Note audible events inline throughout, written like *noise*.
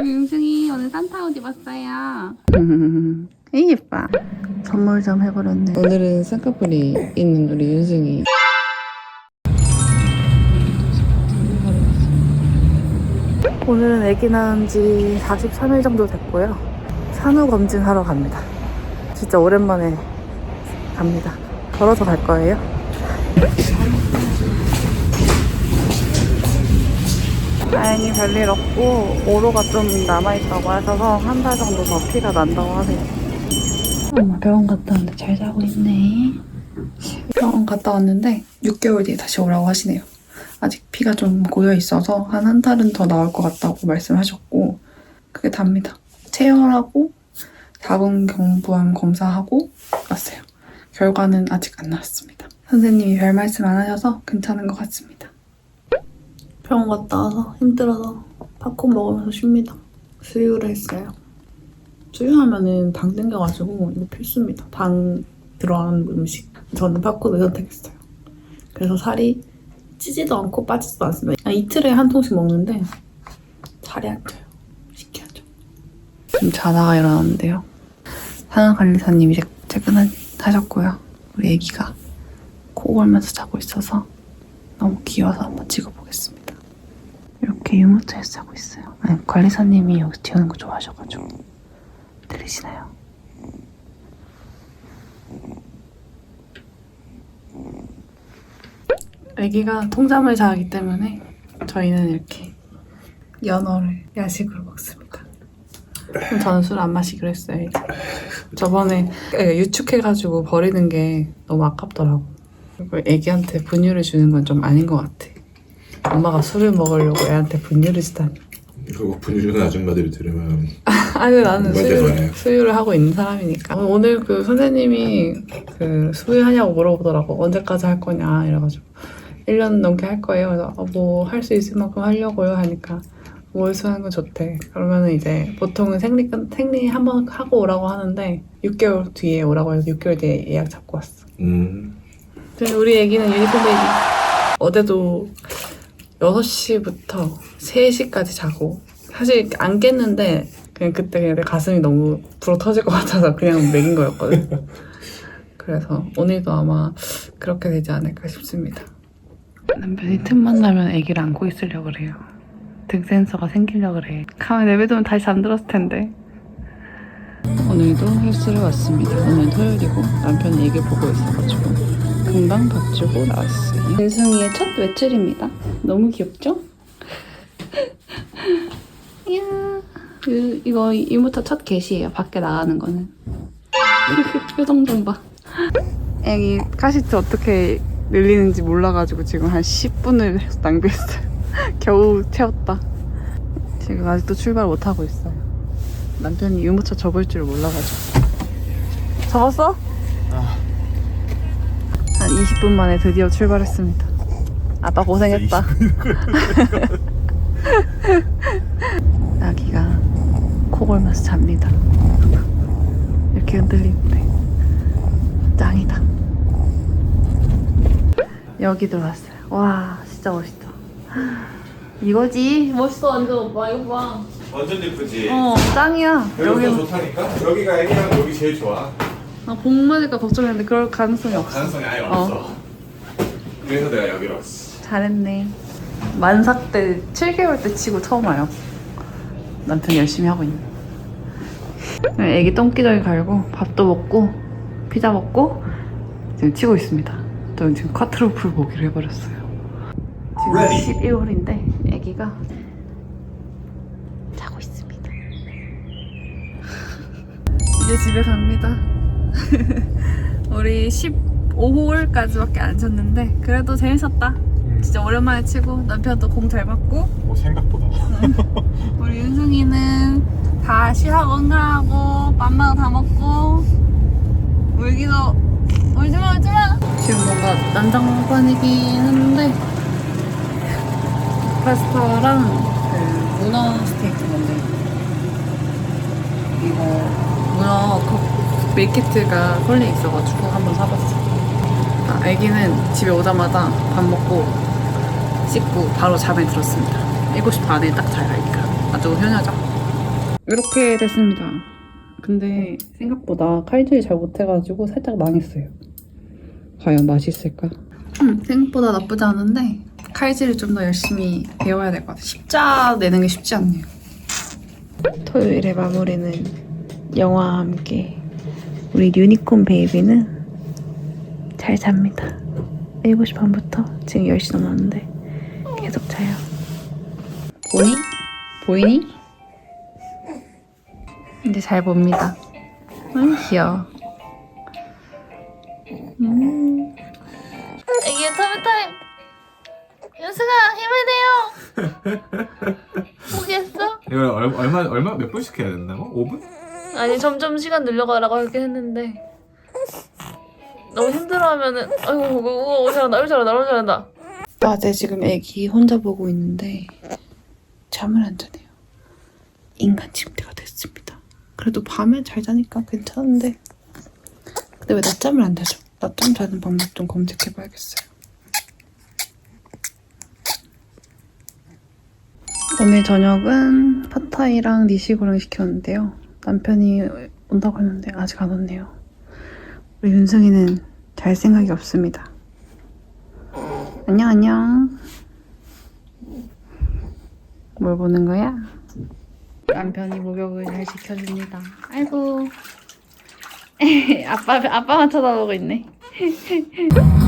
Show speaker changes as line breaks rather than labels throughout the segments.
우리 윤승이 오늘 산타 옷 입었어요. 이 예뻐. 선물 좀 해버렸네. 오늘은 쌍꺼풀이 있는 우리 윤승이. 오늘은 아기 낳은 지 43일 정도 됐고요. 산후 검진하러 갑니다. 진짜 오랜만에 갑니다. 걸어서 갈 거예요. 다행히 별일 없고 오로가 좀 남아있다고 하셔서 한 달 정도 더 피가 난다고 하세요. 엄마 병원 갔다 왔는데 잘 자고 있네. 병원 갔다 왔는데 6개월 뒤에 다시 오라고 하시네요. 아직 피가 좀 고여 있어서 한 한 달은 더 나올 것 같다고 말씀하셨고 그게 답니다. 체열하고 자궁경부암 검사하고 왔어요. 결과는 아직 안 나왔습니다. 선생님이 별 말씀 안 하셔서 괜찮은 것 같습니다. 병원 갔다 와서 힘들어서 팝콘 먹으면서 쉽니다. 수유를 했어요. 수유하면은 당 땡겨가지고 이거 필수입니다. 당 들어간 음식. 저는 팝콘을 선택했어요. 그래서 살이 찌지도 않고 빠지지도 않습니다. 한 이틀에 한 통씩 먹는데 살이 안 쪄요. 신기하죠? 지금 자다가 일어났는데요. 산후관리사님이 퇴근하셨고요. 우리 애기가 코 골면서 자고 있어서 너무 귀여워서 한번 찍어보겠습니다. 이렇게 유모차에서 자고 있어요. 아니, 관리사님이 여기서 튀어는 거 좋아하셔가지고 들리시나요? 아기가 통잠을 자기 때문에 저희는 이렇게 연어를 야식으로 먹습니다. 그럼 저는 술 안 마시기로 했어요. 이제. 저번에 유축해가지고 버리는 게 너무 아깝더라고. 그리고 애기한테 분유를 주는 건 좀 아닌 것 같아. 엄마가 술을 먹으려고 애한테 분유를 주다니.
그거 분유주는 아줌마들이 들으면 *laughs*
아니 나는
맞아요,
수유,
맞아요.
수유를 하고 있는 사람이니까. 오늘 그 선생님이 그 수유하냐고 물어보더라고. 언제까지 할 거냐 이래가지고. 1년 넘게 할 거예요. 그래서 뭐 할 수 있을 만큼 하려고요 하니까. 월수하는 건 좋대. 그러면은 이제 보통은 생리 끝 생리 한 번 하고 오라고 하는데 6개월 뒤에 오라고 해서 6개월 뒤에 예약 잡고 왔어.
음.
근데 우리 애기는 유니콘 베이비 어제도 6시부터 3시까지 자고. 사실 안 깼는데 그냥 그때 그냥 내 가슴이 너무 불어 터질 것 같아서 그냥 먹인 거였거든. 그래서 오늘도 아마 그렇게 되지 않을까 싶습니다. 남편이 틈만 나면 애기를 안고 있으려고 그래요. 등 센서가 생기려고 그래 가만히 내비두면 다시 잠들었을 텐데. 오늘도 헬스를 왔습니다. 오늘 토요일이고 남편이 애기 보고 있어가지고 금방 밥 주고 나왔어요. 윤승이의 첫 외출입니다. 너무 귀엽죠? *laughs* 이야, 이- 이거 이모터 첫 게시예요. 밖에 나가는 거는. 표정 좀 봐. 애기 카시트 어떻게 늘리는지 몰라가지고 지금 한 10분을 *laughs* 낭비했어요. *laughs* 겨우 채웠다. 지금 아직도 출발 못하고 있어요. 남편이 유모차 접을 줄 몰라가지고. 접었어? 한 20분 만에 드디어 출발했습니다. 아빠 고생했다. *laughs* 아기가 코 골면서 잡니다. 이렇게 흔들리는데 짱이다. 여기 들어왔어요. 와 진짜 멋있다. 이거지 멋있어 완전 오빠 이거 봐.
완전 예쁘지?
어 짱이야.
여기가
여기
좋다니까? 여기가 애기랑 여기 제일 좋아
아, 복 맞을까 걱정했는데 그럴 가능성이 없어.
가능성이 아예
어.
없어 그래서 내가 여기로 왔어
잘했네. 만삭 때 7개월 때 치고 처음 와요. 남편 열심히 하고 있네. 애기 똥기저귀 갈고 밥도 먹고 피자 먹고 지금 치고 있습니다. 저는 지금 쿼트로풀 보기로 해버렸어요. 지금 11월인데 애기가 자고 있습니다. *laughs* 이제 집에 갑니다. *laughs* 우리 15홀까지밖에 안 쳤는데 그래도 재밌었다. 진짜 오랜만에 치고 남편도 공 잘 맞고.
뭐 생각보다. *laughs*
우리 윤승이는 다 쉬하고 응가하고 맘마도 다 먹고 울기도 울지마 울지마. 지금 뭔가 난장판이긴 한데 파스타랑 그 문어 스테이크 건데 이거 문어 컵 밀키트가 컬리 있어가지고 한번 사봤어 아, 애기는 집에 오자마자 밥 먹고 씻고 바로 잠에 들었습니다 7시 반에 딱 자요 애기가 아주 효녀죠 이렇게 됐습니다. 근데 생각보다 칼질이 잘 못해가지고 살짝 망했어요. 과연 맛있을까? 음, 생각보다 나쁘지 않은데 칼질을 좀 더 열심히 배워야 될 것 같아요. 십자 내는 게 쉽지 않네요. 토요일의 마무리는 영화와 함께 우리 유니콘 베이비는 잘 잡니다. 7시 반부터 지금 10시 넘었는데 계속 자요. 보니? 보이니? 이제 잘 봅니다. 응, 귀여워. 음.
이게 타임타임 연수가 힘을 내요 *laughs* 보겠어?
이거 얼마 얼마 얼마 몇 분씩 해야 된다고? 5분?
아니 점점 시간 늘려가라고 하긴 했는데 너무 힘들어하면은 아이고 오, 오 잘한다 오 잘한다 오 잘한다
낮에 지금 애기 혼자 보고 있는데 잠을 안 자네요. 인간 침대가 됐습니다. 그래도 밤에 잘 자니까 괜찮은데 근데 왜 낮잠을 안 자죠? 낮잠 자는 방법 좀 검색해 봐야겠어요. 오늘 저녁은 팟타이랑 니시고랑 시켰는데요. 남편이 온다고 했는데 아직 안 왔네요. 우리 윤승이는 잘 생각이 없습니다. 안녕 안녕. 뭘 보는 거야? 남편이 목욕을 잘 시켜줍니다. 아이고. *laughs* 아빠 아빠만 쳐다보고 있네. *laughs*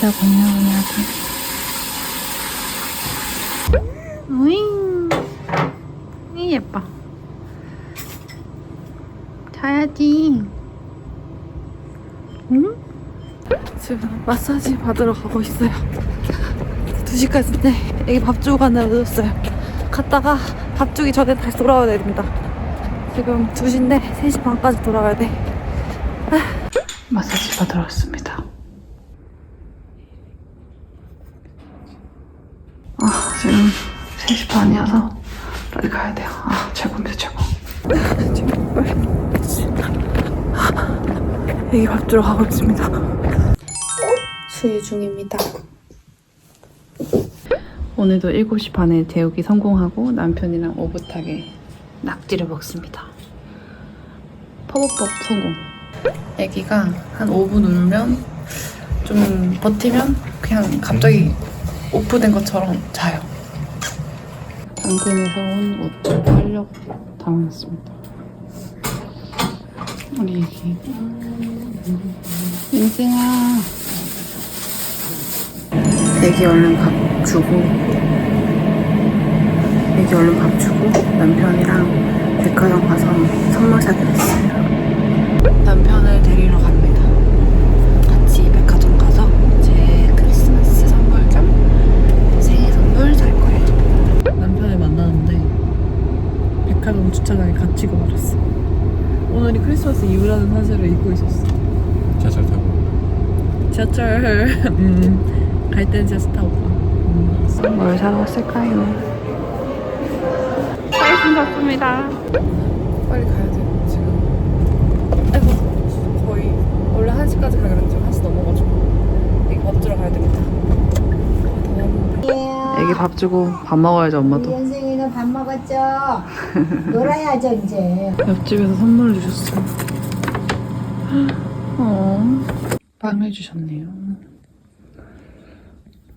잘 자고요 우리 아들. 우잉. 이 예뻐. 자야지. 응? 지금 마사지 받으러 가고 있어요. *laughs* 2시까지인데 애기 밥 주고 간다고 늦었어요. 갔다가 밥 주기 전에 다시 돌아와야 됩니다. 지금 2시인데 3시 반까지 돌아와야 돼. 아. 마사지 받으러 왔습니다. 아, 지금 3시 반이어서 빨리 가야 돼요. 아, 최고입니다, 최고. 애기 밥 주러 가고 있습니다. 수유 중입니다. 오늘도 7시 반에 재우기 성공하고 남편이랑 오붓하게 낙지를 먹습니다. 퍼벅퍼벅 성공. 애기가 한 5분 울면 좀 버티면 그냥 갑자기 오프된 것처럼 자요. 당근에서 온 옷을 하려고 담았습니다. 우리 애기. 인생아. 애기 얼른 밥 주고 애기 얼른 밥 주고 남편이랑 백화점 가서 선물 사기로 했어요. 남편을 데리러 갑니다. 같이 백화점 가서 제 크리스마스 선물 겸 생일 선물 살 거예요.
남편을 만나는데 백화점 주차장에 갇히고 말았어. 오늘이 크리스마스 이브라는 사실을 잊고 있었어.
자잘 타고.
지하철 *laughs* 음, 갈 때는 지하철 타고 가. 음,
뭘 사러 왔을까요? 사이품 샀습니다.
빨리 가야 돼 지금. 아이고 거의 원래 1 시까지 가기로 했죠. 1시 넘어가지고 이거 밥 주러 가야 됩니다.
애기 밥 주고 밥 먹어야죠 엄마도.
밥 먹었죠? *laughs* 놀아야죠 이제.
옆집에서 선물을 주셨어요. 어. 빵을 주셨네요.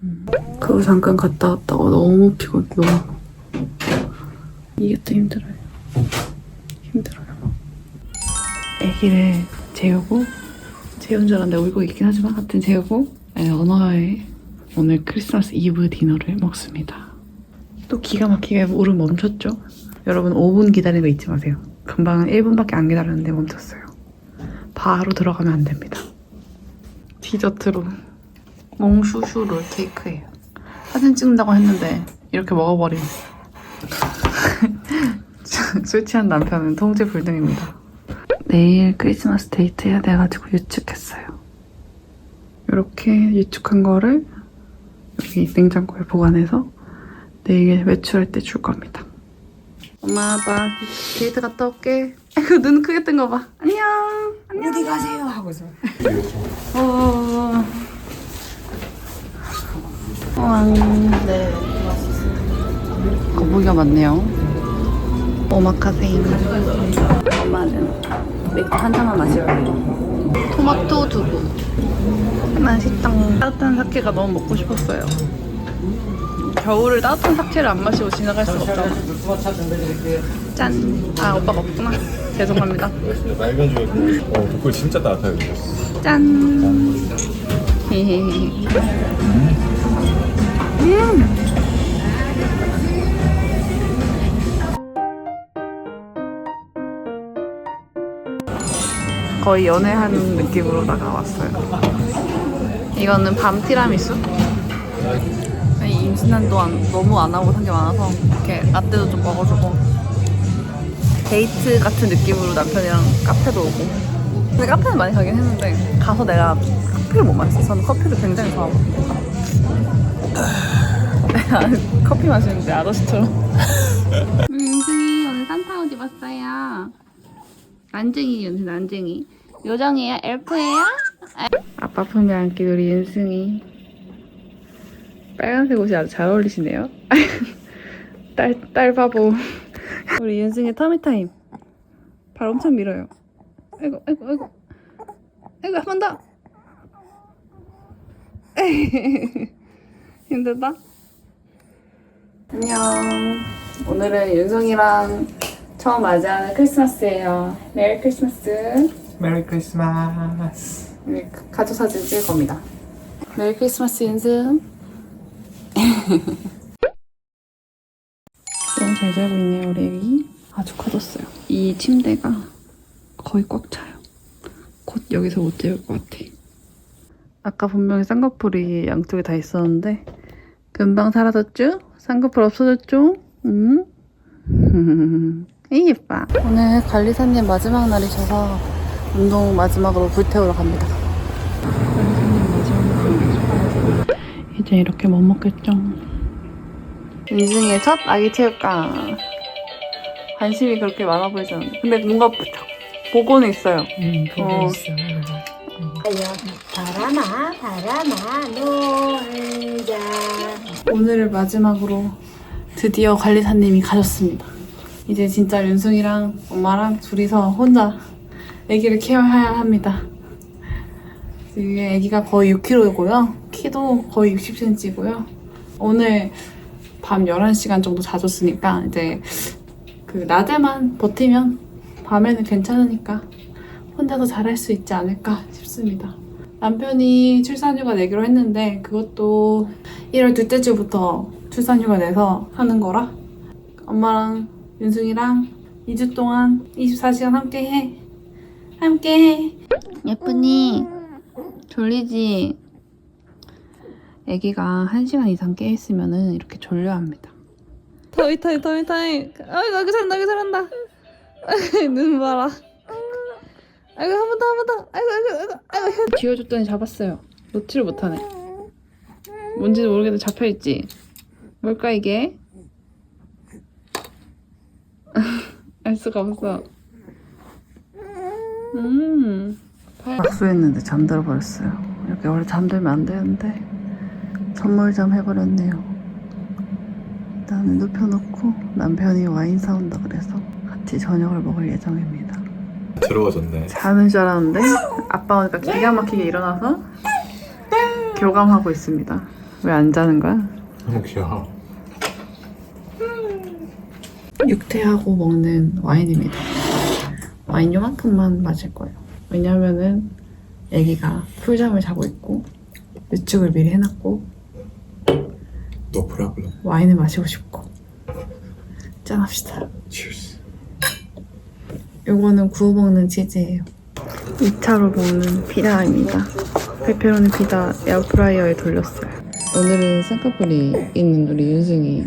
음. 그거 잠깐 갔다 왔다가 너무 피곤, 너무. 이게 또 힘들어요. 힘들어요. 아기를 재우고, 재운 줄 알았는데 울고 있긴 하지만, 하여튼 재우고, 네, 언어의 오늘 크리스마스 이브 디너를 먹습니다. 또 기가 막히게 울음 멈췄죠? 여러분 5분 기다리는 거 잊지 마세요. 금방 1분밖에 안 기다렸는데 멈췄어요. 바로 들어가면 안 됩니다. 디저트로 몽슈슈 롤 케이크예요. 사진 찍는다고 했는데 이렇게 먹어버린 *laughs* 술 취한 남편은 통제 불능입니다. 내일 크리스마스 데이트 해야 돼가지고 유축했어요. 이렇게 유축한 거를 여기 냉장고에 보관해서 내일 외출할 때 줄 겁니다. 엄마 나 데이트 갔다 올게. *laughs* 아이고 눈 크게 뜬 거 봐. 안녕.
어디 가세요? 하고서.
어... 왕. 네. 거북이가 많네요. 오마카세. 엄마는 맥주 한 잔만 마시려고. 토마토 두부. 맛있다. 따뜻한 사케가 너무 먹고 싶었어요. 겨울을 따뜻한 사케를 안 마시고 지나갈 수가 없잖아. 짠. 아, 오빠가 없구나. 죄송합니다.
라이면 중에 어 독불 진짜 생겼어.
짠. 헤헤헤. 거의 연애하는 느낌으로 다가왔어요. 이거는 밤 티라미수? 아니, 임신한 동안 너무 안 하고 산 게 많아서 이렇게 라떼도 좀 먹어주고 데이트 같은 느낌으로 남편이랑 카페도 오고 근데 카페는 많이 가긴 했는데 가서 내가 커피를 못 마셨어. 저는 커피를 굉장히 좋아하거든요. *laughs* 커피 마시는데 아저씨처럼. *laughs* 윤승이 오늘 산타 옷 입었어요. 난쟁이 윤승 난쟁이. 요정이에요? 엘프예요? 아빠 품에 안긴 우리 윤승이. 빨간색 옷이 아주 잘 어울리시네요. *laughs* 딸, 딸 바보. 우리 윤승이 터미타임. 발 엄청 밀어요. 아이고, 아이고, 아이고. 아이고, 한 번 더. *laughs* 힘들다? 안녕. 오늘은 윤성이랑 처음 맞이하는 크리스마스예요. 메리 크리스마스.
메리 크리스마스.
우리 가족 사진 찍을 겁니다. 메리 크리스마스 윤승. 너무 잘 자고 있네요, 애기. 아주 커졌어요. 이 침대가 거의 꽉 차요. 곧 여기서 못 재울 것 같아. 아까 분명히 쌍꺼풀이 양쪽에 다 있었는데 금방 사라졌죠? 쌍꺼풀 없어졌죠? 응? *laughs* 이 예뻐. 오늘 관리사님 마지막 날이셔서 운동 마지막으로 불태우러 갑니다. 관리사님 마지막 날 이제 이렇게 못 먹겠죠? 인생의 첫 아기 체육관. 관심이 그렇게 많아 보이지 않는데 근데 뭔가 보고는 있어요. 어.
바람아 바람아 놀자
오늘을 마지막으로 드디어 관리사님이 가셨습니다. 이제 진짜 윤승이랑 엄마랑 둘이서 혼자 아기를 케어해야 합니다. 이게 아기가 거의 6kg이고요. 키도 거의 60cm고요. 오늘 밤 11시간 정도 자줬으니까 이제 그 낮에만 버티면 밤에는 괜찮으니까 혼자서 잘할 수 있지 않을까 싶습니다. 남편이 출산휴가 내기로 했는데 그것도 1월 둘째 주부터 출산휴가 내서 하는 거라 엄마랑 윤승이랑 2주 동안 24시간 함께 해. 함께 해. 예쁘니? 졸리지? 아기가 1시간 이상 깨있으면 이렇게 졸려합니다. 터이 터이 터이 터이. 아이고 아이고 잘한다 아이고 잘한다. 눈 봐라. 아이고 한 번 더 한 번 더. 아이고 아이고 아이고 아이고. *laughs* 쥐어줬더니 잡았어요. 놓지를 못하네. 뭔지도 모르겠는데 잡혀있지? 뭘까 이게? *laughs* 알 수가 없어. 음 박수했는데 잠들어 버렸어요 이렇게 원래 잠들면 안 되는데 선물 좀 해버렸네요 일단은 눕혀놓고 남편이 와인 사온다 그래서 같이 저녁을 먹을 예정입니다
들어와졌네.
자는 줄 알았는데 아빠 오니까 기가 막히게 일어나서 교감하고 있습니다. 왜 안 자는 거야?
너무 귀여워.
육퇴하고 먹는 와인입니다. 와인 요만큼만 마실 거예요. 왜냐면은 아기가 풀잠을 자고 있고 늦축을 미리 해놨고
너 프라블럼.
와인을 마시고 싶고 짠합시다.
치얼스.
요거는 구워 먹는 치즈예요. 2차로 먹는 피자입니다. 페페로니 피자 에어프라이어에 돌렸어요. 오늘은 쌍꺼풀이 있는 우리 윤승이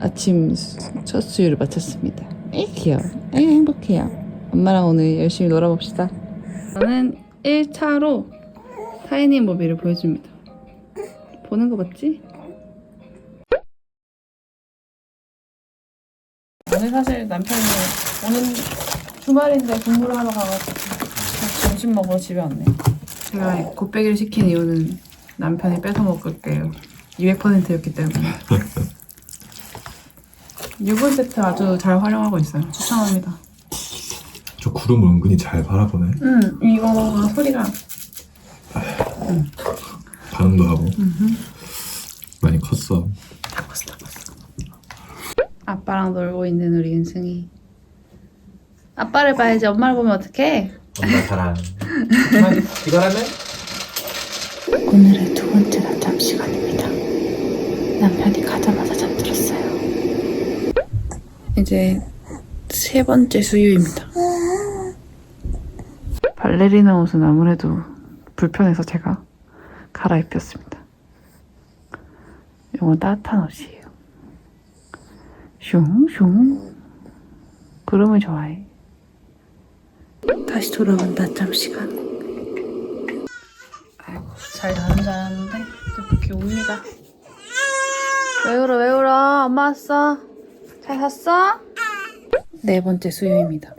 아침 수- 첫 수유를 마쳤습니다. 에 귀여워. 에 행복해요. 엄마랑 오늘 열심히 놀아봅시다. 저는 1차로 타이니 모비를 보여줍니다. 보는 거 맞지? 오늘 사실 남편이 오는 주말인데 근무를 하러 가가지고 점심 먹으러 집에 왔네. 제가 곱빼기를 시킨 이유는 남편이 뺏어 먹을 게요.
200%였기 때문에. *laughs* 6분 세트 아주 잘 활용하고 있어요. 추천합니다.
저 구름을 은근히 잘 바라보네.
음, 이거가 소리가
반응도 하고. 많이 컸어.
다 컸어, 다 컸어.
아빠랑 놀고 있는 우리 윤승이. 아빠를 봐야지 엄마를 보면 어떡해?
엄마 사랑. *laughs* 이거라면?
오늘의 두 번째 낮잠 시간입니다. 남편이 가자마자 잠들었어요. 이제 세 번째 수유입니다. 발레리나 옷은 아무래도 불편해서 제가 갈아입혔습니다. 이건 따뜻한 옷이에요. 슝슝. 구름을 좋아해. 다시 돌아온 낮잠 시간. 아이고, 잘 자는 줄 알았는데 또 그렇게 웁니다. 왜 울어, 왜 울어? 엄마 왔어. 잘 잤어? 네 번째 수유입니다.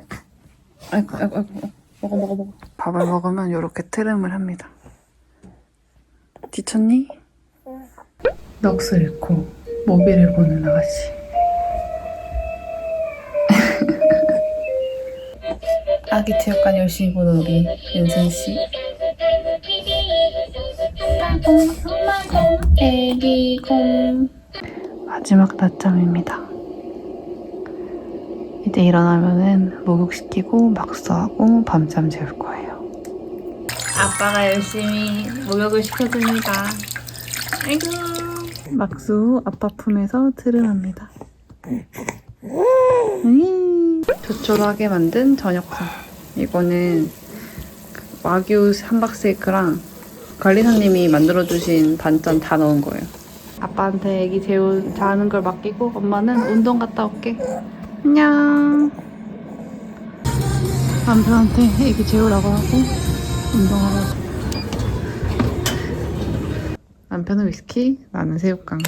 아이고, 아이고, 아이고. 먹어, 먹어, 먹어. 밥을 먹으면 이렇게 트름을 합니다. 지쳤니? 넋을 잃고 모비를 보는 아가씨. *laughs* 아기 체육관 열심히 보는 우리 윤선 씨. 마지막 낮잠입니다. 이제 일어나면은 목욕시키고 막수하고 밤잠 재울 거예요. 아빠가 열심히 목욕을 시켜줍니다. 아이고. 막수 후 아빠 품에서 트름합니다. 음, 조촐하게 만든 저녁상. 이거는 그 와규 함박스테이크랑 관리사님이 만들어주신 반찬 다 넣은 거예요. 아빠한테 애기 재우 자는 걸 맡기고 엄마는 운동 갔다 올게. 안녕. 남편한테 애기 재우라고 하고 운동하라고. 남편은 위스키, 나는 새우깡.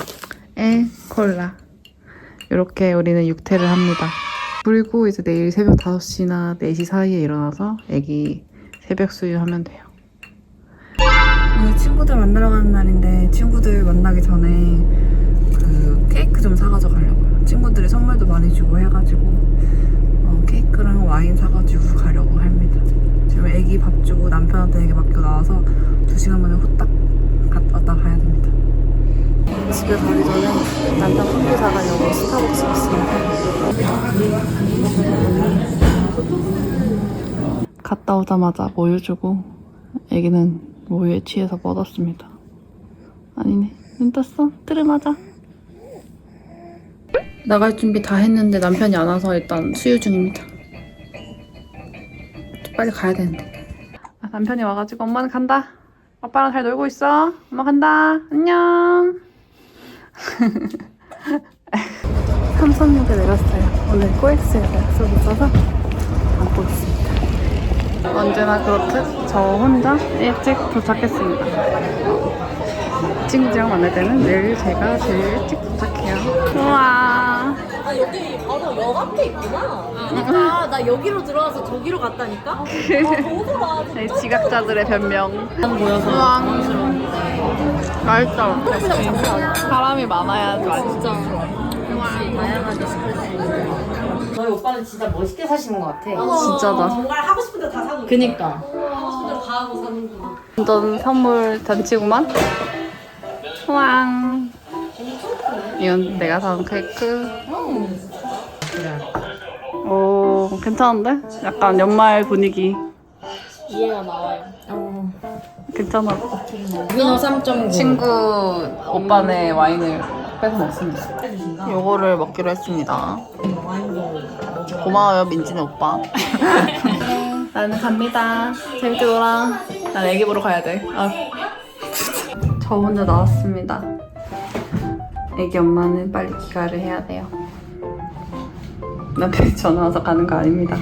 에 콜라. 이렇게 우리는 육퇴를 합니다. 그리고 이제 내일 새벽 5시나 4시 사이에 일어나서 애기 새벽 수유하면 돼요.
오늘 친구들 만나러 가는 날인데 친구들 만나기 전에 그 케이크 좀 사가지고 가려고요. 친구들이 선물도 많이 주고 해가지고 어, 케이크랑 와인 사가지고 가려고 합니다. 지금 애기 밥 주고 남편한테 애기 맡겨 나와서 두 시간 만에 후딱 갔다 왔다 가야 됩니다. 집에 가기 전에 남편 커피 사가려고 스타벅스 갔습니다.
갔다 오자마자 모유 주고 애기는 모유에 취해서 뻗었습니다. 아니네. 눈 떴어? 트름하자. 나갈 준비 다 했는데 남편이 안 와서 일단 수유 중입니다. 빨리 가야 되는데. 아, 남편이 와가지고 엄마는 간다. 아빠랑 잘 놀고 있어. 엄마 간다. 안녕. *laughs* 삼성역에 내렸어요. 오늘 코엑스에서 약속이 있어서 가고 있습니다. 언제나 그렇듯 저 혼자 일찍 도착했습니다. 친구들이랑 만날 때는 늘 제가 제일 일찍 도착해요. 우와.
아 여기 바로 역 앞에 있구나. 그러니까 나 여기로 들어와서 저기로 갔다니까. 오더라.
네, 지각자들의 변명.
보여서
우와. 맛있다. 사람이 많아야 맛있어.
다양하게 시킬 수 있는. 저희 오빠는 진짜 멋있게 사시는 것 같아.
진짜다.
정말 하고 싶은 데다 사는. 그니까. 하고 싶은 데다 하고 사는구나.
완전 선물 잔치구만. 우왕. 이건 내가 사온 케이크. 오, 괜찮은데? 약간 연말 분위기.
이해가 나와요.
괜찮아.
민호 3.9.
친구 오빠네 와인을 빼서 먹습니다. 요거를 먹기로 했습니다. 고마워요, 민지네 오빠. *laughs* 나는 갑니다. 재밌게 놀아. 난 애기 보러 가야 돼. 아. 저 혼자 나왔습니다. 애기 엄마는 빨리 귀가를 해야 돼요. 남편이 전화 와서 가는 거 아닙니다.